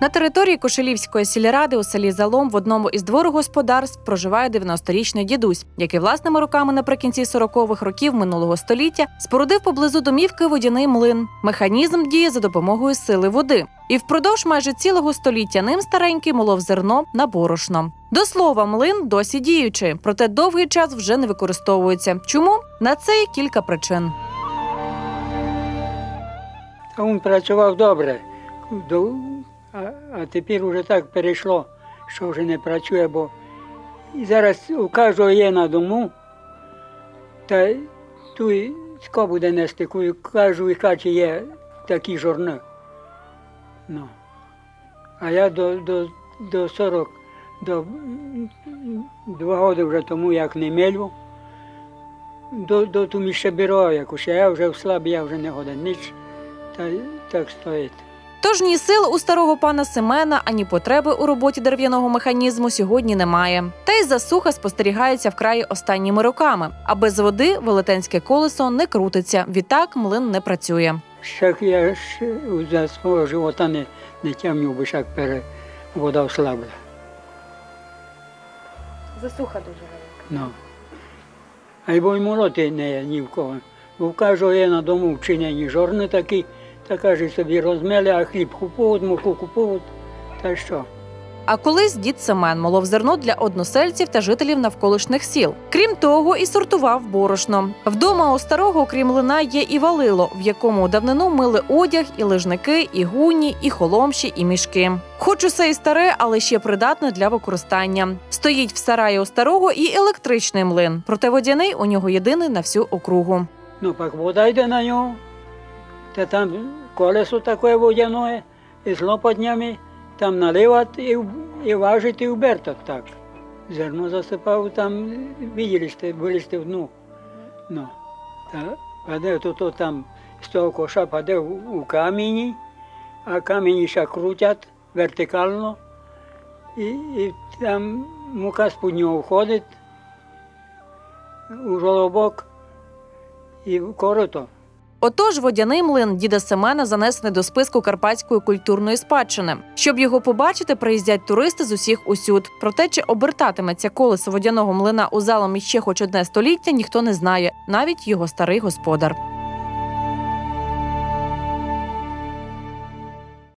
На території Кошелівської сільради у селі Залом в одному із дворогосподарств проживає 90-річний дідусь, який власними руками наприкінці 40-х років минулого століття спорудив поблизу домівки водяний млин. Механізм діє за допомогою сили води. І впродовж майже цілого століття ним старенький молов зерно на борошно. До слова, млин досі діючий, проте довгий час вже не використовується. Чому? На це є кілька причин. Він працював добре. А, а тепер вже так перейшло, що вже не працює, бо і зараз у кожного є на дому, та ту й ско буде нести, у кожній хаті є такі жорни. Ну. А я до, до, до 40, до два роки вже тому, як не мелю, до, до ту ще бюро, як усе, я вже в слабі, я вже не годен ніч, та так стоїть. Тож ні сил у старого пана Семена, ані потреби у роботі дерев'яного механізму сьогодні немає. Та й засуха спостерігається вкрай останніми роками. А без води велетенське колесо не крутиться. Відтак млин не працює. Ще я ще за свого живота не, не тямнув би, як пере вода ослабла. Засуха дуже велика. Ну. А й бо й молоти не є ні в кого. Бо в кожного є на дому вчинені жорни такі, та каже собі розмели, а хліб купують, муку купують, та що. А колись дід Семен молов зерно для односельців та жителів навколишніх сіл. Крім того, і сортував борошно. Вдома у старого, крім лина, є і валило, в якому давнину мили одяг, і лижники, і гуні, і холомші, і мішки. Хоч усе і старе, але ще придатне для використання. Стоїть в сараї у старого і електричний млин, проте водяний у нього єдиний на всю округу. Ну, пак вода йде на нього, та там колесо таке водяне, із лопатнями, там наливати і, важити і вберток так. Зерно засипав там, виділи були сте в дну. Ну, та, паде то, то там з того коша паде у, у камені, а камені ще крутять вертикально, і, і там мука з-під нього входить у жолобок і в корито. Отож, водяний млин діда Семена занесений до списку карпатської культурної спадщини. Щоб його побачити, приїздять туристи з усіх усюд. Проте, чи обертатиметься колесо водяного млина у залом іще хоч одне століття, ніхто не знає, навіть його старий господар.